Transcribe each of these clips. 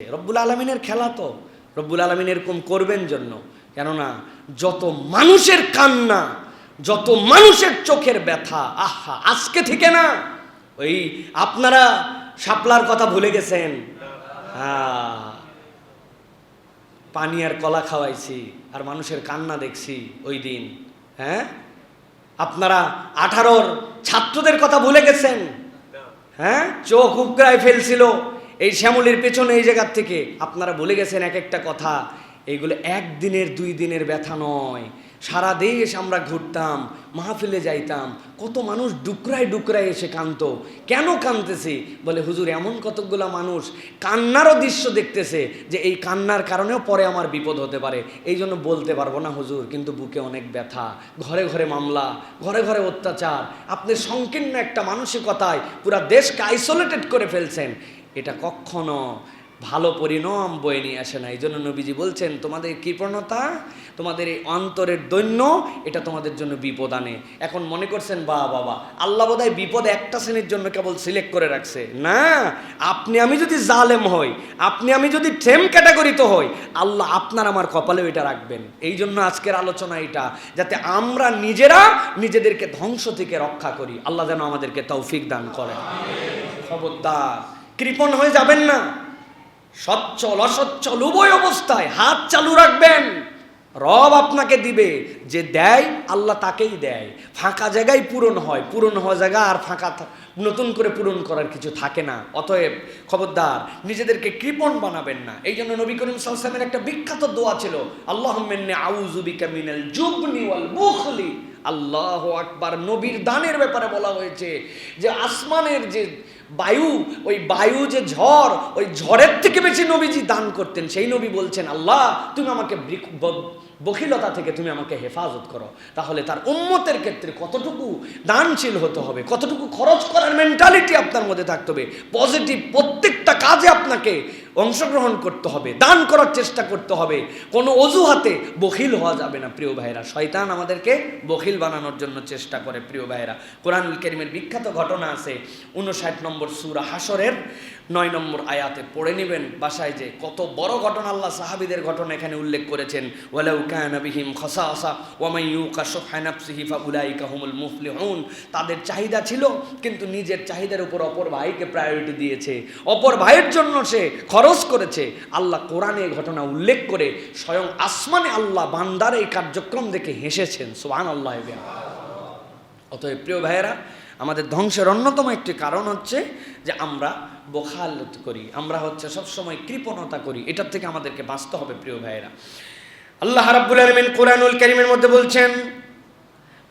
রব্বুল আলমিনের খেলা তো। রব্বুল আলমিন এরকম করবেন জন্য। কেননা, যত মানুষের কান্না, যত মানুষের চোখের ব্যথা, আহা, আজকে থেকে না, ওই আপনারা শাপলার কথা ভুলে গেছেন। হ্যাঁ। পানি আর কলা খাওয়াইছি, আর মানুষের কান্না দেখছি ওই দিন। হ্যাঁ? আপনারা আঠারোর ছাত্রদের কথা ভুলে গেছেন? হ্যাঁ? চোখ উকড়ায় ফেলছিল। এই শ্যামলির পেছনে এই জায়গার থেকে আপনারা ভুলে গেছেন এক একটা কথা, এইগুলো একদিনের, দুই দিনের ব্যথা নয়। সারা দেশ আমরা ঘুরতাম, মাহফিলে যাইতাম, কত মানুষ ডুকরায় ডুকরায় এসে কানত কেন কানতেছে বলে, হুজুর, এমন কতকগুলা মানুষ কান্নারও দৃশ্য দেখতেছে যে এই কান্নার কারণেও পরে আমার বিপদ হতে পারে। এই জন্য বলতে পারব না, হুজুর, কিন্তু বুকে অনেক ব্যথা। ঘরে ঘরে মামলা, ঘরে ঘরে অত্যাচার। আপনি সংকীর্ণ একটা মানসিকতায় পুরা দেশকে আইসোলেটেড করে ফেলছেন। এটা কখনো ভালো পরিণাম বয়ে নিয়ে আসে না। এই জন্য নবীজি বলছেন, তোমাদের কৃপণতা, তোমাদের এই অন্তরের দৈন্য, এটা তোমাদের জন্য বিপদ আনে। এখন মনে করছেন বা বাবা আল্লাহ বোধহয় বিপদ একটা শ্রেণির জন্য কেবল সিলেক্ট করে রাখছে। না, আপনি, আমি যদি জালেম হই, আপনি, আমি যদি ঠেম ক্যাটাগরিতে হই, আল্লাহ আপনার আমার কপালেও এটা রাখবেন। এই জন্য আজকের আলোচনা এটা, যাতে আমরা নিজেরা নিজেদেরকে ধ্বংস থেকে রক্ষা করি। আল্লাহ যেন আমাদেরকে তৌফিক দান করেন। খবরদার। কৃপণ হয়ে যাবেন না। সচ্ছল অসচ্ছল উভয় অবস্থায় হাত চালু রাখবেন। রব আপনাকে দিবে। যে দেয়, আল্লাহ তাকেই দেয়। ফাঁকা জায়গায় পূরণ হয়। পূরণ হওয়া জায়গা আর ফাঁকা নতুন করে পূরণ করার কিছু থাকে না। অতএব খবরদার, নিজেদেরকে কৃপণ বানাবেন না। এই জন্য নবী করিম সালসালামের একটা বিখ্যাত দোয়া ছিল আল্লাহ আউজুবিকা মিনাল জুবনি ওয়াল আল্লাহ আকবার নবীর দানের ব্যাপারে বলা হয়েছে যে আসমানের যে বায়ু, ওই বায়ু যে ঝড়, ওই ঝড়ের থেকে বেশি নবীজি দান করতেন। সেই নবী বলছেন, আল্লাহ, তুমি আমাকে বখিলতা থেকে তুমি আমাকে হেফাজত করো। তাহলে তার উম্মতের ক্ষেত্রে কতটুকু দানশীল হতে হবে, কতটুকু খরচ করার মেন্টালিটি আপনার মধ্যে থাকতে হবে পজিটিভ প্রত্যেকটা কাজে আপনাকে অংশগ্রহণ করতে হবে, দান করার চেষ্টা করতে হবে। কোনো অজুহাতে বখিল হওয়া যাবে না, প্রিয় ভাইরা শয়তান আমাদেরকে বখিল বানানোর জন্য চেষ্টা করে, প্রিয় ভাইরা কোরআনুল করিমের বিখ্যাত ঘটনা আছে উনষাট নম্বর সুরা হাসরের নয় নম্বর আয়াতে। পড়ে নেবেন বাসায় যে কত বড় ঘটনা আল্লাহ সাহাবিদের ঘটনা এখানে উল্লেখ করেছেন। তাদের চাহিদা ছিল, কিন্তু নিজের চাহিদার উপর অপর ভাইকে প্রায়োরিটি দিয়েছে। অপর ভাইয়ের জন্য সে খরচ করেছে আল্লাহ কোরআনে এই ঘটনা উল্লেখ করে স্বয়ং আসমানে আল্লাহ বান্দার এই কার্যক্রম দেখে হেসেছেন সোহান আল্লাহ অতএব প্রিয় ভাইয়েরা আমাদের ধ্বংসের অন্যতম একটি কারণ হচ্ছে যে আমরা বোখালত করি আমরা হচ্ছে সবসময় কৃপণতা করি এটার থেকে আমাদেরকে বাঁচতে হবে প্রিয় ভাইয়েরা আল্লাহ রাব্বুল আলামিন কোরআনুল কারীমের মধ্যে বলছেন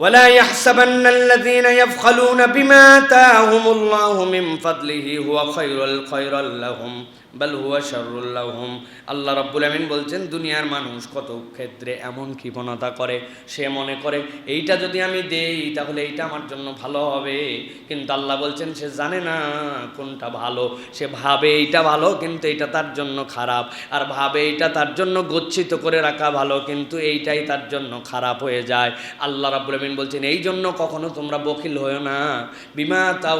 ولا يحسبن الذين يبخلون بما آتاهم الله من فضله هو خير الخير لهم বাল হুয়া শারুল্লাহম আল্লাহ রব্বুল আমিন বলছেন, দুনিয়ার মানুষ কত ক্ষেত্রে এমন কৃপণতা করে, সে মনে করে, এইটা যদি আমি দেই, তাহলে এইটা আমার জন্য ভালো হবে। কিন্তু আল্লাহ বলছেন, সে জানে না কোনটা ভালো। সে ভাবে এইটা ভালো, কিন্তু এটা তার জন্য খারাপ। আর ভাবে এইটা তার জন্য গচ্ছিত করে রাখা ভালো, কিন্তু এইটাই তার জন্য খারাপ হয়ে যায়। আল্লাহ রাব্বুল আমিন বলছেন, এই জন্য কখনো তোমরা বকিল হয়েও না। বিমা তাও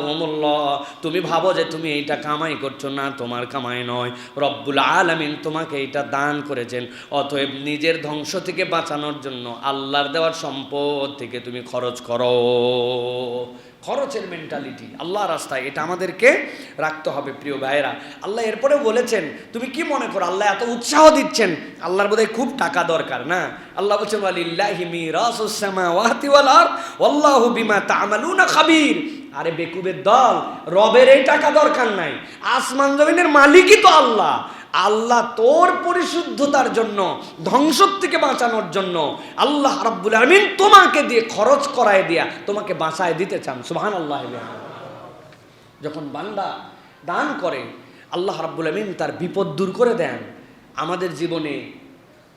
তুমি ভাবো যে তুমি এইটা কামাই করছ। না, তোমার কামাই নয়। রব্বুল আলামিন তোমাকে এটা দান করেছেন। অতএব নিজের ধ্বংস থেকে বাঁচানোর জন্য আল্লাহর দেওয়ার সম্পদ থেকে তুমি খরচ করো। খরচের মেন্টালিটি আল্লাহ রাস্তায় এটা আমাদেরকে রাখতে হবে প্রিয় ভাইয়েরা। আল্লাহ এরপরে বলেছেন, তুমি কি মনে করো? আল্লাহ এত উৎসাহ দিচ্ছেন? আল্লাহর বোধহয় খুব টাকা দরকার, না? আল্লাহ বলছেন ওয়াল্লাহু বিমা তা'মালুনা খাবীর। আরে বেকুবের দল, রবের এই টাকা দরকার নাই। আসমান জমিনের মালিকই তো আল্লাহ। আল্লাহ তোর পরিশুদ্ধতার জন্য ধ্বংস থেকে বাঁচানোর জন্য আল্লাহ রাব্বুল আমিন তোমাকে দিয়ে খরচ করায় দিয়া তোমাকে বাঁচায় দিতে চান। সুবহান আল্লাহ যখন বান্দা দান করে, আল্লাহ রাব্বুল আমিন তার বিপদ দূর করে দেন। আমাদের জীবনে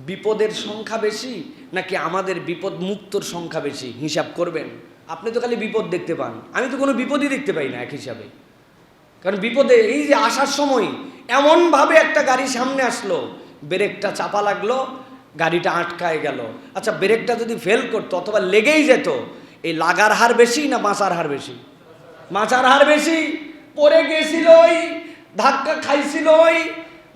বিপদের সংখ্যা বেশি নাকি আমাদের বিপদ মুক্তর সংখ্যা বেশি? হিসাব করবেন। আপনি তো খালি বিপদ দেখতে পান। আমি তো কোনো বিপদই দেখতে পাই না, এক হিসাবে। কারণ বিপদে এই যে আসার সময় এমনভাবে একটা গাড়ি সামনে আসলো, ব্রেকটা চাপা লাগল, গাড়িটা আটকায় গেল। আচ্ছা ব্রেকটা যদি ফেল করতো অথবা লেগেই যেত, এই লাগার হার বেশি না বাঁচার হার বেশি? বাঁচার হার বেশি? পড়ে গেছিল ওই, ধাক্কা খাইছিল ওই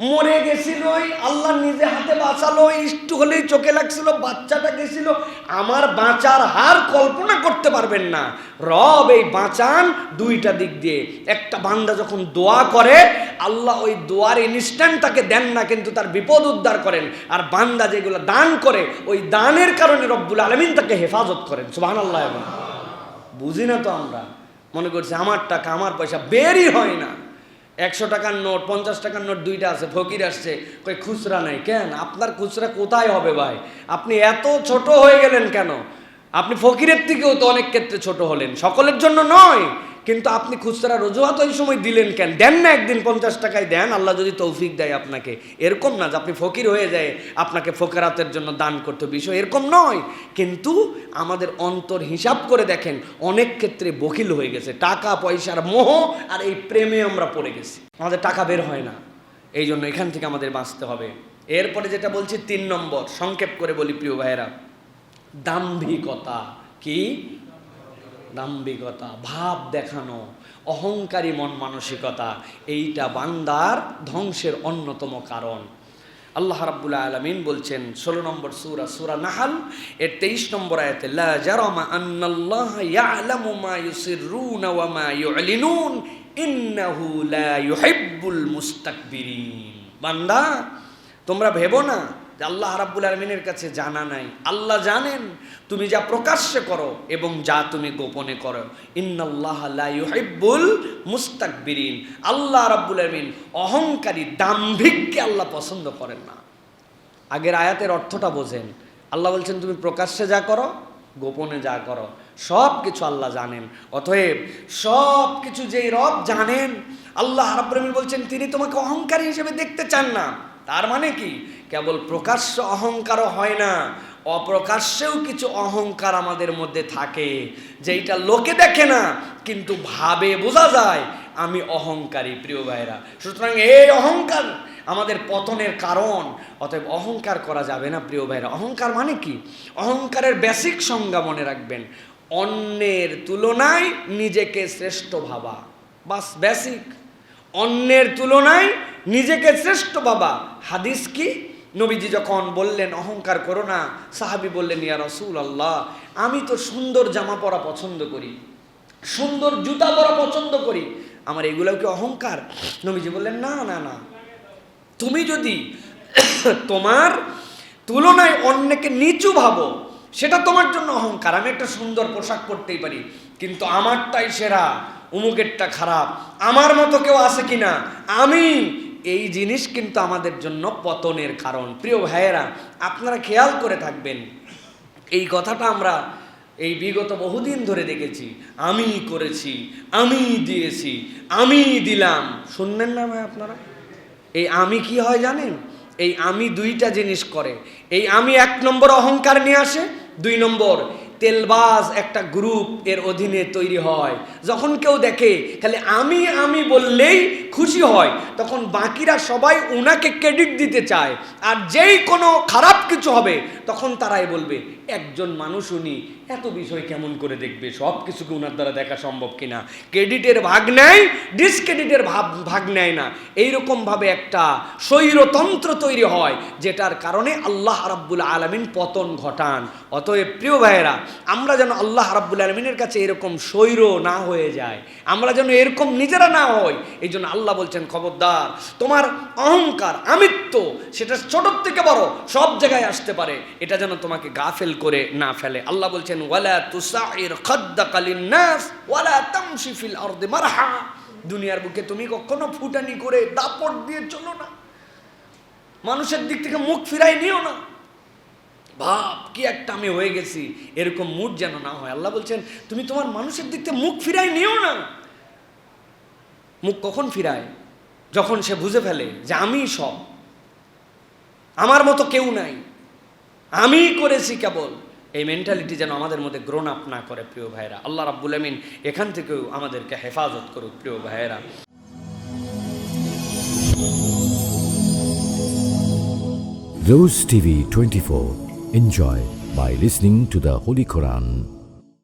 মরে গেছিল ওই আল্লাহ নিজে হাতে বাঁচালো একটু হলেই চোখে লাগছিল, বাচ্চাটা গেছিল। আমার বাঁচার হার কল্পনা করতে পারবেন না। রব এই বাঁচান দুইটা দিক দিয়ে। একটা বান্দা যখন দোয়া করে, আল্লাহ ওই দোয়ার ইনস্ট্যান্ট তাকে দেন না, কিন্তু তার বিপদ উদ্ধার করেন। আর বান্দা যেগুলো দান করে, ওই দানের কারণে রব্বুল আলমিন তাকে হেফাজত করেন। সুবাহ আল্লাহ বুঝি না তো আমরা? মনে করছি, আমার টাকা, আমার পয়সা বেরই হয় না। একশো টাকার নোট, পঞ্চাশ টাকার নোট দুইটা আছে, ফকির আসছে কই খুচরা নাই, কেন? আপনার খুচরা কোথায় হবে ভাই? আপনি এত ছোট হয়ে গেলেন কেন? আপনি ফকিরের থেকেও তো অনেক ক্ষেত্রে ছোট হলেন, সকলের জন্য নয়। কিন্তু আপনি খুচরা রজুহাত ওই সময় দিলেন কেন? দেন না একদিন পঞ্চাশ টাকায় দেন, আল্লাহ যদি তৌফিক দেয় আপনাকে। এরকম না যে আপনি ফকির হয়ে যায়, আপনাকে ফকেরাতের জন্য দান করতে বিষয় এরকম নয়। কিন্তু আমাদের অন্তর হিসাব করে দেখেন, অনেক ক্ষেত্রে বকিল হয়ে গেছে। টাকা, পয়সার মোহ আর এই প্রেমে আমরা পড়ে গেছি। আমাদের টাকা বের হয় না। এই জন্য এখান থেকে আমাদের বাঁচতে হবে। এরপরে যেটা বলছি, তিন নম্বর, সংক্ষেপ করে বলি প্রিয় ভাইয়েরা। দাম্ভিকতা। কি? দাম্ভিকতা ভাব দেখানো, অহংকারী মন মানসিকতা, এইটা বান্দার ধ্বংসের অন্যতম কারণ। আল্লাহ রাব্বুল আলামিন বলছেন, ষোলো নম্বর সুরা সুরা নাহাল, এর তেইশ নম্বর আয়াতে বান্দা, তোমরা ভেবো না যে আল্লাহ রাব্বুল আলমিনের কাছে জানা নাই। আল্লাহ জানেন, তুমি যা প্রকাশ্যে করো এবং যা তুমি গোপনে করো। ইন্নাল্লাহ লা ইউহিব্বুল মুস্তাকবিরিন। আল্লাহ রাব্বুল আলমিন অহংকারী, দাম্ভিককে আল্লাহ পছন্দ করেন না। আগের আয়াতের অর্থটা বোঝেন। আল্লাহ বলছেন, তুমি প্রকাশ্যে যা করো, গোপনে যা করো। সব কিছু আল্লাহ জানেন। অতএব সব কিছু যেই রব জানেন, আল্লাহ রাব্বুল আলমিন বলছেন, তিনি তোমাকে অহংকারী হিসেবে দেখতে চান না। তার মানে কি? কেবল প্রকাশ্য অহংকারও হয় না, অপ্রকাশ্যেও কিছু অহংকার আমাদের মধ্যে থাকে, যেইটা লোকে দেখে না, কিন্তু ভাবে বোঝা যায়, আমি অহংকারী, প্রিয় ভাইরা সুতরাং এই অহংকার আমাদের পতনের কারণ, অতএব অহংকার করা যাবে না, প্রিয় ভাইরা অহংকার মানে কি? অহংকারের বেসিক সংজ্ঞা মনে রাখবেন। অন্যের তুলনায় নিজেকে শ্রেষ্ঠ ভাবা। বাস বেসিক অন্যের তুলনায় নিজেকে শ্রেষ্ঠ বাবা হাদিস কি? নবীজি যখন বললেন, অহংকার করো না। সাহাবি বললেন, ইয়া রসুল আল্লাহ আমি তো সুন্দর জামা পরা পছন্দ করি, সুন্দর জুতা পরা পছন্দ করি। আমার এগুলোও কি অহংকার? নবীজি বললেন, না না না। তুমি যদি তোমার তুলনায় অন্যকে নিচু ভাবো, সেটা তোমার জন্য অহংকার। আমি একটা সুন্দর পোশাক পরতেই পারি, কিন্তু আমারটাই সেরা, উমুকেরটা খারাপ। আমার মতো কেউ আছে কিনা? আমি এই জিনিস কিন্তু আমাদের জন্য পতনের কারণ। প্রিয় ভাইয়েরা, আপনারা খেয়াল করে থাকবেন, এই কথাটা আমরা এই বিগত বহুদিন ধরে দেখেছি। আমি করেছি, আমি দিয়েছি, আমি দিলাম। শুনলেন না ভাই আপনারা? এই আমি কি হয় জানেন? এই আমি দুইটা জিনিস করে। এই আমি এক নম্বর অহংকার নিয়ে আসে, দুই নম্বর তেলবাজ একটা গ্রুপ এর অধীনে তৈরি হয়। যখন কেউ দেখে খালি আমি আমি বললেই খুশি হয়। তখন বাকিরা সবাই ওনাকে ক্রেডিট দিতে চায়। আর যেই কোনো খারাপ কিছু হবে, তখন তারাই বলবে, একজন মানুষ উনি এত বিষয় কেমন করে দেখবে? সব কিছুকে ওনার দ্বারা দেখা সম্ভব কিনা? ক্রেডিটের ভাগ নেয় ডিসক্রেডিটের ভাব, ভাগ নেয় না। এইরকমভাবে একটা স্বৈরতন্ত্র তৈরি হয়, যেটার কারণে আল্লাহ রাব্বুল আলমিন পতন ঘটান। অতএব প্রিয় ভাইয়েরা, আমরা যেন আল্লাহ রাব্বুল আলমিনের কাছে এরকম স্বৈর না হয়ে যায় আমরা যেন এরকম নিজেরা না হই এই জন্য আল্লাহ বলছেন, খবরদার, তোমার অহংকার, আমিত্ব, সেটা ছোটোর থেকে বড়, সব জায়গায় আসতে পারে। এটা যেন তোমাকে গাফেল করে না ফেলে। আল্লাহ বলছেন ওয়ালা তুসাইর খাদ্দাকা লিন্নাস, ওয়ালা তামশি ফিল মারহা। দুনিয়ার বুকে তুমি কখনো ফুটানি করে দাপট দিয়ে চলো না। মানুষের দিক থেকে মুখ ফিরাই নিও না। ভাব, কি একটা আমি হয়ে গেছি, এরকম মুড যেন না হয়। আল্লাহ বলছেন, তুমি তোমার মানুষের দিক থেকে মুখ ফিরাই নিও না। মুখ কখন ফিরায়? যখন সে বুঝে ফেলে যে আমি সব। আমার মতো কেউ নাই। আমি করেছি কেবল। এই মেন্টালিটি যেন আমাদের মধ্যে গ্রোন আপ না করে, প্রিয় ভাইরা আল্লাহ রাব্বুল আমিন এখান থেকেও আমাদেরকে হেফাজত করুক, প্রিয় ভাইয়েরা Rose TV 24. Enjoy by listening to the Holy Quran.